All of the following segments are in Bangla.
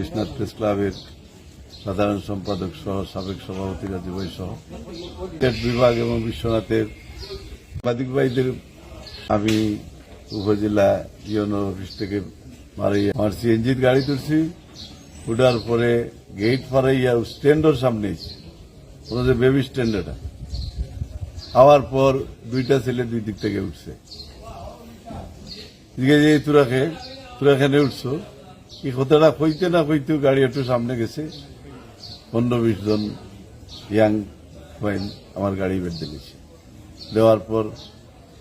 বিশ্বনাথ প্রেস ক্লাবের সাধারণ সম্পাদক সহ সাবেক সভাপতি রাজু ভাই সহ টেট বিভাগ এবং বিশ্বনাথের সাংবাদিক ভাইদের। আমি উপজেলা ইউনো অফিস থেকে মারাইয়া আমার সিএনজির গাড়ি তুলছি। উঠার পরে গেট ফারাইয়া স্ট্যান্ডের সামনে ওটা যে বেবি স্ট্যান্ড এটা। হওয়ার পর দুইটা ছেলে দুই দিক থেকে উঠছে। তুরাকে তুরাখানে উঠছো এই কথাটা কইতে না কইতেও গাড়ি একটু সামনে গেছে। পনেরো বিশ জন ইয়াং ওয়াইন আমার গাড়ি বের দিয়েছে দেওয়ার পর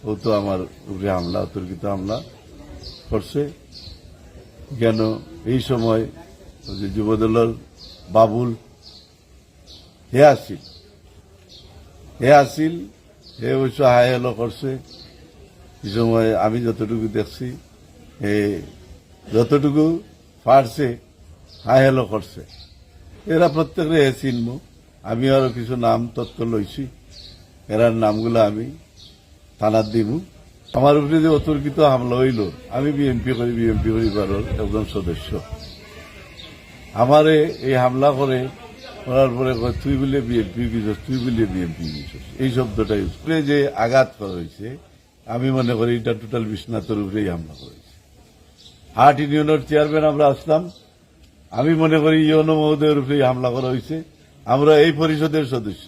ও তো আমার উপরে হামলা, অতর্কিত হামলা করছে। কেন এই সময় যে যুবদলের বাবুল, হে আসিল হে আসিল, হে অবশ্য হাই হেলো করছে। এই সময় আমি যতটুকু দেখছি, হে যতটুকু পারছে হাই হেলো করছে। এরা প্রত্যেকে হে চিনব আমি আরও কিছু নাম তথ্য লইছি। এরার নামগুলো আমি থানার দিব আমার উপরে যে অতর্কিত হামলা হইল, আমি বিএমপি করি বিএমপি পরিবারের একজন সদস্য। আমারে এই হামলা করে, করার পরে তুই বলে বিএনপি গিয়েছিস তুই বলে বিএনপি গিয়েছিস এই শব্দটা ইউজ করে যে আঘাত করা হয়েছে, আমি মনে করি এটা টোটাল বিশ্বনাথের উপরেই হামলা করেছে। হাট ইউনিয়নের চেয়ারম্যান আমরা আসলাম। আমি মনে করি ইউনো মহোদয়ের উপরেই হামলা করা হয়েছে। আমরা এই পরিষদের সদস্য।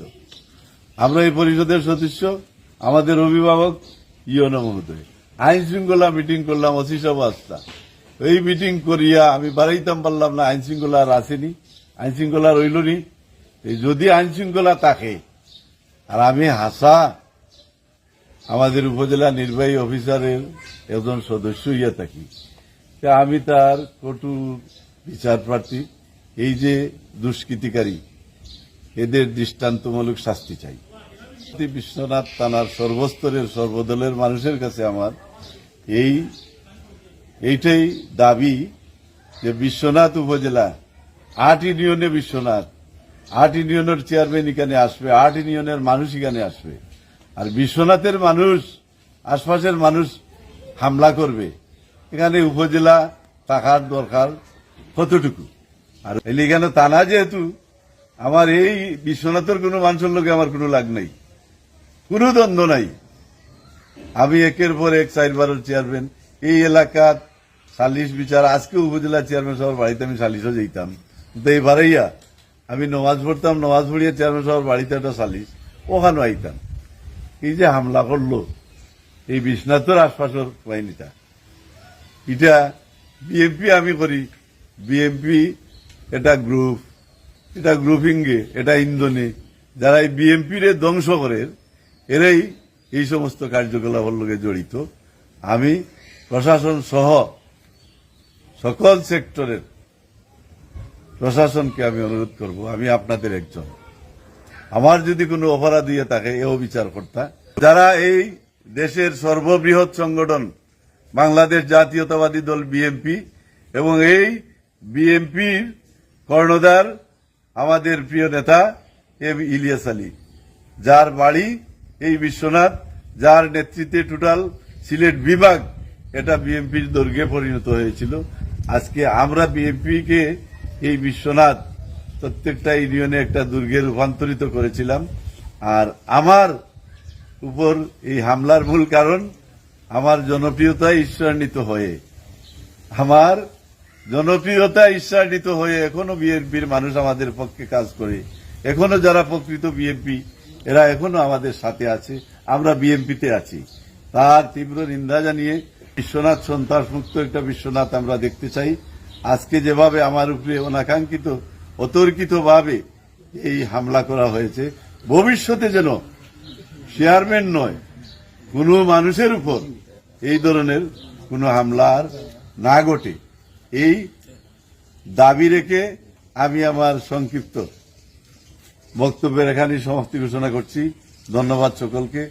আমরা এই পরিষদের সদস্য, আমাদের অভিভাবক ইয়নো মহোদয়। আইন শৃঙ্খলা মিটিং করলাম অসি সব আসতাম এই মিটিং করিয়া আমি বাড়াইতাম পারলাম না, আইন শৃঙ্খলা আর আসেনি। আইন শৃঙ্খলা রইলনি এই যদি আইন শৃঙ্খলা থাকে, আর আমি হাসা, আমাদের উপজেলা নির্বাহী অফিসারের একজন সদস্য ইয়ে থাকি। আমি তার কটু বিচার প্রার্থী এই যে দুষ্কৃতিকারী, এদের দৃষ্টান্তমূলক শাস্তি চাই। বিশ্বনাথ থানার সর্বস্তরের সর্বদলের মানুষের কাছে আমার এই, এইটাই দাবি যে বিশ্বনাথ উপজেলা, আট ইউনিয়নে বিশ্বনাথ, আট ইউনিয়নের চেয়ারম্যান এখানে আসবে, আট ইউনিয়নের মানুষ এখানে আসবে। আর বিশ্বনাথের মানুষ, আশপাশের মানুষ হামলা করবে। এখানে উপজেলা থাকার দরকার কতটুকু? আর এখানে থানা যেহেতু, আমার এই বিশ্বনাথের কোনো মানুষের লোকে আমার কোনো লাগ নাই। কোনো দ্বন্দ্ব নাই। আমি একের পর এক চারবারের চেয়ারম্যান এই এলাকার সালিশ বিচার, আজকে উপজেলা চেয়ারম্যান সবার বাড়িতে আমি সালিশও যেতাম কিন্তু এইবারেইয়া আমি নমাজ পড়তাম, নমাজ পড়িয়ে চেয়ারম্যান সবার বাড়িতে একটা সালিশ ওখানে আইতাম। এই যে হামলা করল, এই বিশ্বনাথের আশপাশের বাহিনীটা। এটা বিএমপি আমি করি। বিএমপি এটা গ্রুপ এটা গ্রুপিংয়ে এটা ইন্ধনে। যারা এই বিএমপির ধ্বংস করে, এরাই এই সমস্ত কার্যকলাপের লোকে জড়িত। আমি প্রশাসন সহ সকল সেক্টরের প্রশাসনকে আমি অনুরোধ করব, আমি আপনাদের একজন। আমার যদি কোনো অপরাধ দিয়ে থাকে, এও বিচার করতা। যারা এই দেশের সর্ববৃহৎ সংগঠন বাংলাদেশ জাতীয়তাবাদী দল বিএনপি এবং এই বিএনপির কর্ণধার আমাদের প্রিয় নেতা এম ইলিয়াস আলী, যার বাড়ি এই বিশ্বনাথ, যার নেতৃত্বে টোটাল সিলেট বিভাগ এটা বিএনপির দৈর্ঘ্যে পরিণত হয়েছিল। আজকে আমরা বিএনপি কে এই বিশ্বনাথ প্রত্যেকটা ইউনিয়নে একটা দুর্গে রূপান্তরিত করেছিলাম। আর আমার উপর এই হামলার মূল কারণ আমার জনপ্রিয়তা ঈশ্বরান্বিত হয়ে, আমার জনপ্রিয়তা ঈশ্বরান্বিত হয়ে এখনও বিএনপির মানুষ আমাদের পক্ষে কাজ করে, এখনও যারা প্রকৃত বিএনপি, এরা এখনও আমাদের সাথে আছে, আমরা বিএনপিতে আছি। তার তীব্র নিন্দা জানিয়ে বিশ্বনাথ সন্ত্রাস মুক্ত একটা বিশ্বনাথ আমরা দেখতে চাই। আজকে যেভাবে আমার উপরে অনাকাঙ্ক্ষিত, অতর্কিতভাবে এই হামলা করা হয়েছে, ভবিষ্যতে যেন চেয়ারম্যান নয়, কোনো মানুষের উপর এই ধরনের কোনো হামলার না ঘটে। এই দাবি রেখে আমি আমার সংক্ষিপ্ত বক্তব্যের এখানে সমাপ্তি ঘোষণা করছি। ধন্যবাদ সকলকে।